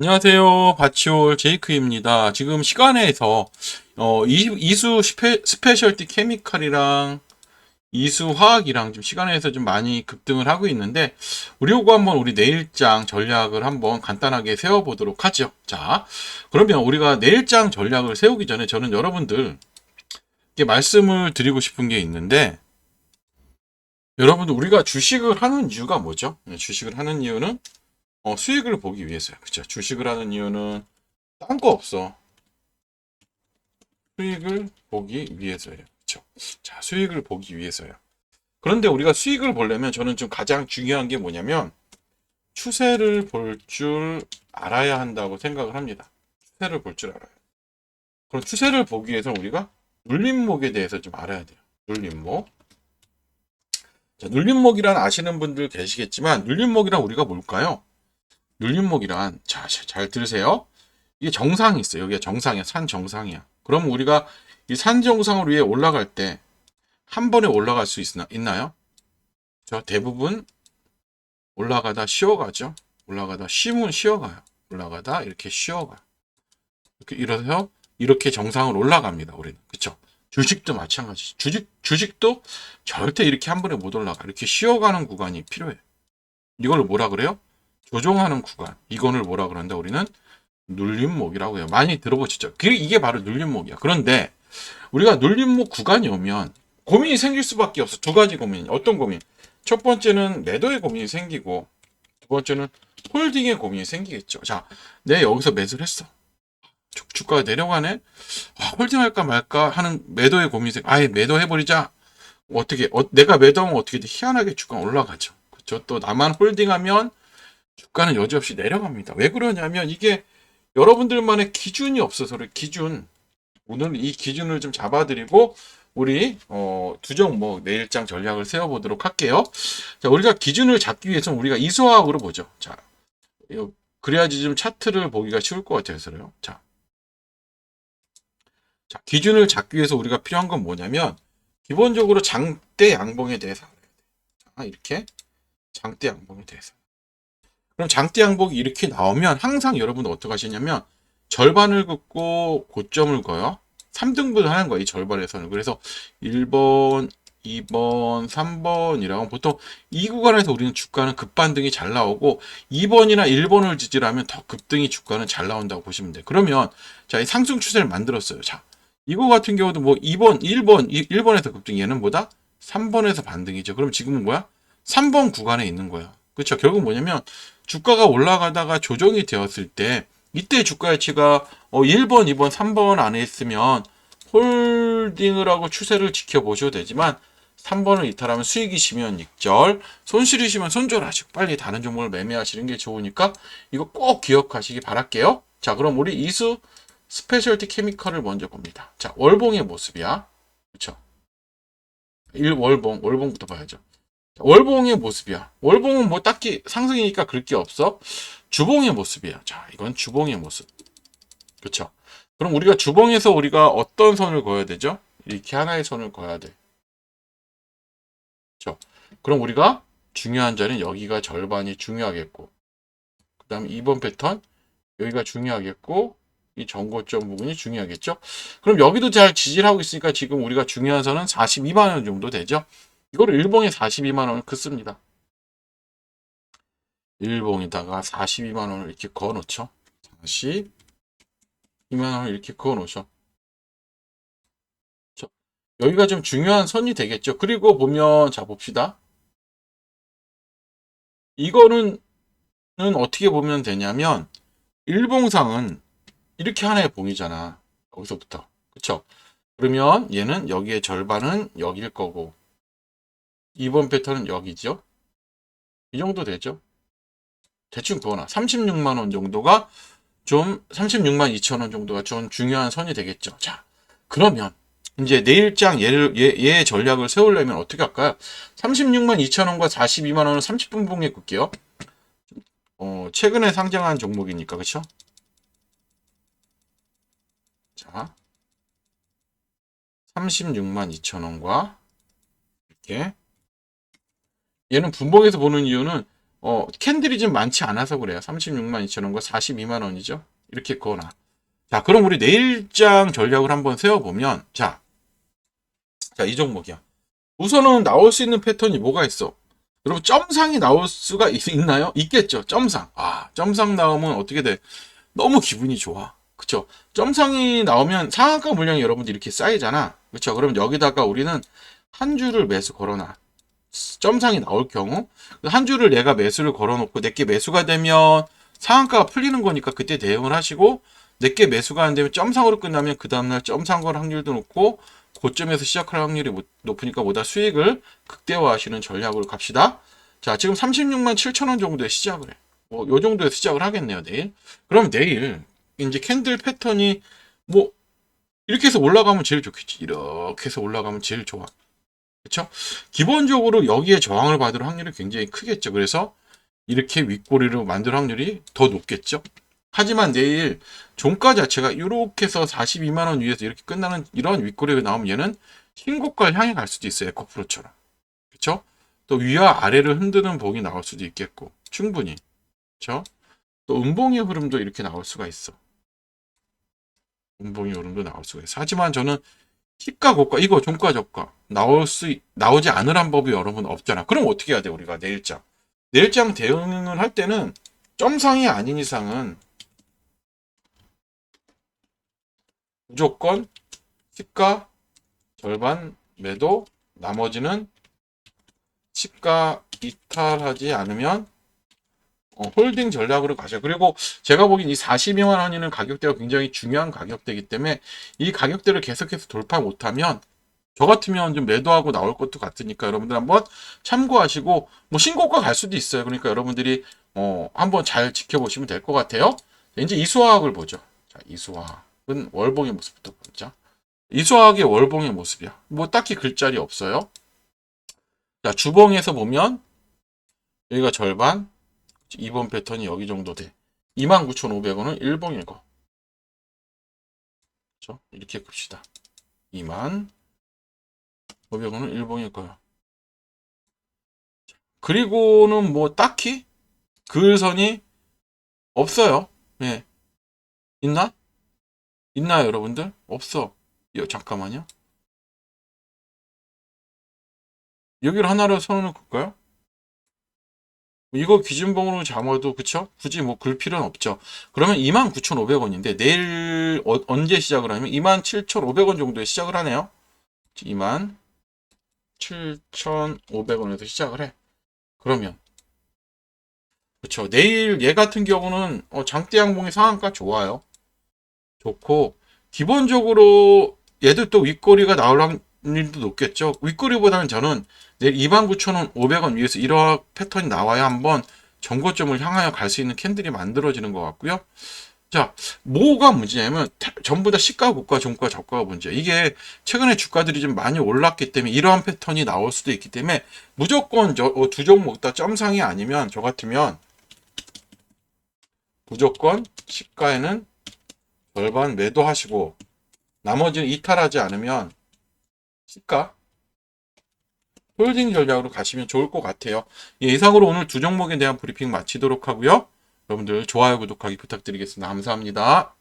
안녕하세요. 바치올 제이크입니다. 지금 시간에서 어, 이, 이수 스페, 스페셜티 케미칼이랑 이수 화학이랑 지금 시간에서 좀 많이 급등을 하고 있는데 우리 요거 한번 우리 내일장 전략을 한번 간단하게 세워보도록 하죠. 자, 그러면 우리가 내일장 전략을 세우기 전에 저는 여러분들 께 말씀을 드리고 싶은 게 있는데 여러분들 우리가 주식을 하는 이유가 뭐죠? 네, 주식을 하는 이유는 어, 수익을 보기 위해서요. 그쵸? 주식을 하는 이유는 딴 거 없어. 수익을 보기 위해서예요. 그쵸? 자, 수익을 보기 위해서요. 그런데 우리가 수익을 보려면 저는 좀 가장 중요한 게 뭐냐면 추세를 볼 줄 알아야 한다고 생각을 합니다. 추세를 볼 줄 알아요. 그럼 추세를 보기 위해서 우리가 눌림목에 대해서 좀 알아야 돼요. 눌림목. 자, 눌림목이란 아시는 분들 계시겠지만 눌림목이란 우리가 뭘까요? 눌림목이란 자, 잘 들으세요. 이게 정상이 있어요. 여기가 정상이야. 산 정상이야. 그럼 우리가 이 산 정상을 위해 올라갈 때 한 번에 올라갈 수 있나, 있나요? 저 대부분 올라가다 쉬어가죠. 올라가다 쉬면 쉬어가요. 올라가다 이렇게 쉬어가. 이렇게 이래서 이렇게 정상을 올라갑니다. 우리는 그쵸? 주식도 마찬가지. 주식 주식도 절대 이렇게 한 번에 못 올라가. 이렇게 쉬어가는 구간이 필요해. 이걸 뭐라 그래요? 조종하는 구간. 이거를 뭐라 그런다? 우리는 눌림목이라고 해요. 많이 들어보시죠? 그- 이게 바로 눌림목이야. 그런데 우리가 눌림목 구간이 오면 고민이 생길 수밖에 없어. 두 가지 고민. 어떤 고민? 첫 번째는 매도의 고민이 생기고 두 번째는 홀딩의 고민이 생기겠죠. 자, 내 여기서 매수를 했어. 주- 주가가 내려가네. 아, 홀딩할까 말까 하는 매도의 고민이 생. 아예 매도해버리자. 어떻게? 어, 내가 매도하면 어떻게 돼? 희한하게 주가 올라가죠. 그렇죠? 또 나만 홀딩하면 주가는 여지없이 내려갑니다. 왜 그러냐면 이게 여러분들만의 기준이 없어서 그래 기준 오늘 이 기준을 좀 잡아드리고 우리 어, 두 종목 내일장 전략을 세워보도록 할게요. 자 우리가 기준을 잡기 위해서는 우리가 이수화학으로 보죠. 자 그래야지 좀 차트를 보기가 쉬울 것 같아서요. 자, 자 기준을 잡기 위해서 우리가 필요한 건 뭐냐면 기본적으로 장대 양봉에 대해서. 자, 이렇게 장대 양봉에 대해서. 그럼 장대 양봉이 이렇게 나오면 항상 여러분들 어떻게 하시냐면 절반을 긋고 고점을 그어요. 3등분 하는 거예요. 이 절반에서는. 그래서 1번, 2번, 3번이라고 보통 이 구간에서 우리는 주가는 급반등이 잘 나오고 2번이나 1번을 지지하면 더 급등이 주가는 잘 나온다고 보시면 돼요. 그러면 자, 이 상승 추세를 만들었어요. 자, 이거 같은 경우도 뭐 2번, 1번, 1번에서 급등 얘는 뭐다? 3번에서 반등이죠. 그럼 지금은 뭐야? 3번 구간에 있는 거야. 그렇죠. 결국 뭐냐면 주가가 올라가다가 조정이 되었을 때 이때 주가 가치가 어 1번, 2번, 3번 안에 있으면 홀딩을 하고 추세를 지켜보셔도 되지만 3번을 이탈하면 수익이시면 익절, 손실이시면 손절하시고 빨리 다른 종목을 매매하시는 게 좋으니까 이거 꼭 기억하시기 바랄게요. 자, 그럼 우리 이수 스페셜티 케미컬을 먼저 봅니다. 자, 월봉의 모습이야. 그렇죠? 1월봉, 월봉부터 봐야죠. 월봉의 모습이야. 월봉은 뭐 딱히 상승이니까 그럴 게 없어. 주봉의 모습이야. 자, 이건 주봉의 모습. 그렇죠? 그럼 우리가 주봉에서 우리가 어떤 선을 그어야 되죠? 이렇게 하나의 선을 그어야 돼. 그렇죠? 그럼 우리가 중요한 자리는 여기가 절반이 중요하겠고, 그 다음에 2번 패턴 여기가 중요하겠고, 이 전고점 부분이 중요하겠죠? 그럼 여기도 잘 지지를 하고 있으니까 지금 우리가 중요한 선은 42만 원 정도 되죠? 이거를 일봉에 42만 원을 긋습니다. 일봉에다가 42만 원을 이렇게 그어 놓죠. 42만 원을 이렇게 그어 놓죠. 여기가 좀 중요한 선이 되겠죠. 그리고 보면 자 봅시다. 이거는 는 어떻게 보면 되냐면 일봉상은 이렇게 하나의 봉이잖아. 여기서부터. 그쵸? 그러면 얘는 여기에 절반은 여기일 거고 2번 패턴은 여기죠. 이 정도 되죠. 대충 그거나 36만 원 정도가 좀 36만 2천 원 정도가 좀 중요한 선이 되겠죠. 자, 그러면 이제 내일장 얘를 얘, 얘의 전략을 세우려면 어떻게 할까요? 36만 2천 원과 42만 원을 30분 봉에 긋게요. 어, 최근에 상장한 종목이니까 그렇죠? 자, 36만 2천 원과 이렇게 얘는 분봉에서 보는 이유는 어, 캔들이 좀 많지 않아서 그래요. 36만 2천 원과 42만 원이죠. 이렇게 거나. 자, 그럼 우리 내일장 전략을 한번 세워보면, 자, 자, 이 종목이야. 우선은 나올 수 있는 패턴이 뭐가 있어? 여러분, 점상이 나올 수가 있, 있나요? 있겠죠. 점상. 아, 점상 나오면 어떻게 돼? 너무 기분이 좋아. 그쵸? 점상이 나오면 상한가 물량이 여러분들 이렇게 쌓이잖아. 그쵸? 그럼 여기다가 우리는 한 줄을 매수 걸어놔. 점상이 나올 경우 한 줄을 내가 매수를 걸어놓고 내게 매수가 되면 상한가가 풀리는 거니까 그때 대응을 하시고 내게 매수가 안 되면 점상으로 끝나면 그 다음날 점상 걸 확률도 높고 고점에서 시작할 확률이 못- 높으니까 보다 수익을 극대화하시는 전략으로 갑시다. 자, 지금 36만 7천 원 정도에 시작을 해. 뭐, 요 정도에 시작을 하겠네요, 내일. 그럼 내일, 이제 캔들 패턴이, 뭐, 이렇게 해서 올라가면 제일 좋겠지. 이렇게 해서 올라가면 제일 좋아. 그쵸? 기본적으로 여기에 저항을 받을 확률이 굉장히 크겠죠. 그래서 이렇게 윗꼬리를 만들 확률이 더 높겠죠. 하지만 내일 종가 자체가 이렇게 해서 42만 원 위에서 이렇게 끝나는 이런 윗꼬리가 나오면 얘는 신고가를 향해 갈 수도 있어요. 에코프로처럼. 그쵸? 또 위와 아래를 흔드는 봉이 나올 수도 있겠고 충분히. 그쵸? 또 음봉의 흐름도 이렇게 나올 수가 있어. 음봉의 흐름도 나올 수가 있어. 하지만 저는 시가 고가 이거 종가 저가. 나올 수 있- 나오지 않으란 법이 여러분 없잖아. 그럼 어떻게 해야 돼 우리가? 내일장. 내일장 대응을 할 때는 점상이 아닌 이상은 무조건 시가 절반 매도 나머지는 시가 이탈하지 않으면 어, 홀딩 전략으로 가죠. 그리고 제가 보기엔 이 42만 원이는 가격대가 굉장히 중요한 가격대이기 때문에 이 가격대를 계속해서 돌파 못하면 저 같으면 좀 매도하고 나올 것도 같으니까 여러분들 한번 참고하시고 뭐 신고가 갈 수도 있어요. 그러니까 여러분들이 어, 한번 잘 지켜보시면 될 것 같아요. 이제 이수화학을 보죠. 자, 이수화학은 월봉의 모습부터 보자. 이수화학의 월봉의 모습이야. 뭐 딱히 글자리 없어요. 자, 주봉에서 보면 여기가 절반, 2번 패턴이 여기 정도 돼. 29,500원은 1봉일 거. 그렇죠? 이렇게 봅시다. 2만 500원은 1봉일 거예요. 그리고는 뭐 딱히 글선이 없어요. 예. 있나? 있나요, 여러분들? 없어. 여, 잠깐만요. 여기를 하나로 선을 긋까요? 이거 기준봉으로 잡아도 그쵸? 굳이 뭐 글 필요는 없죠. 그러면 29,500원인데 내일 어- 언제 시작을 하냐면 27,500원 정도에 시작을 하네요. 27,500원에서 시작을 해. 그러면 그쵸. 내일 얘 같은 경우는 어, 장대 양봉의 상한가 좋아요. 좋고 기본적으로 얘도 또 윗꼬리가 나올 확률도 높겠죠. 윗꼬리보다는 저는 내일 29,500원 위에서 이러한 패턴이 나와야 한번 정고점을 향하여 갈 수 있는 캔들이 만들어지는 것 같고요. 자, 뭐가 문제냐면 태- 전부 다 시가 고가 종가 저가가 문제야. 이게 최근에 주가들이 좀 많이 올랐기 때문에 이러한 패턴이 나올 수도 있기 때문에 무조건 저두 종목 다 점상이 아니면 저 같으면 무조건 시가에는 절반 매도하시고 나머지는 이탈하지 않으면 시가 홀딩 전략으로 가시면 좋을 것 같아요. 예, 이상으로 오늘 두 종목에 대한 브리핑 마치도록 하고요. 여러분들 좋아요, 구독하기 부탁드리겠습니다. 감사합니다.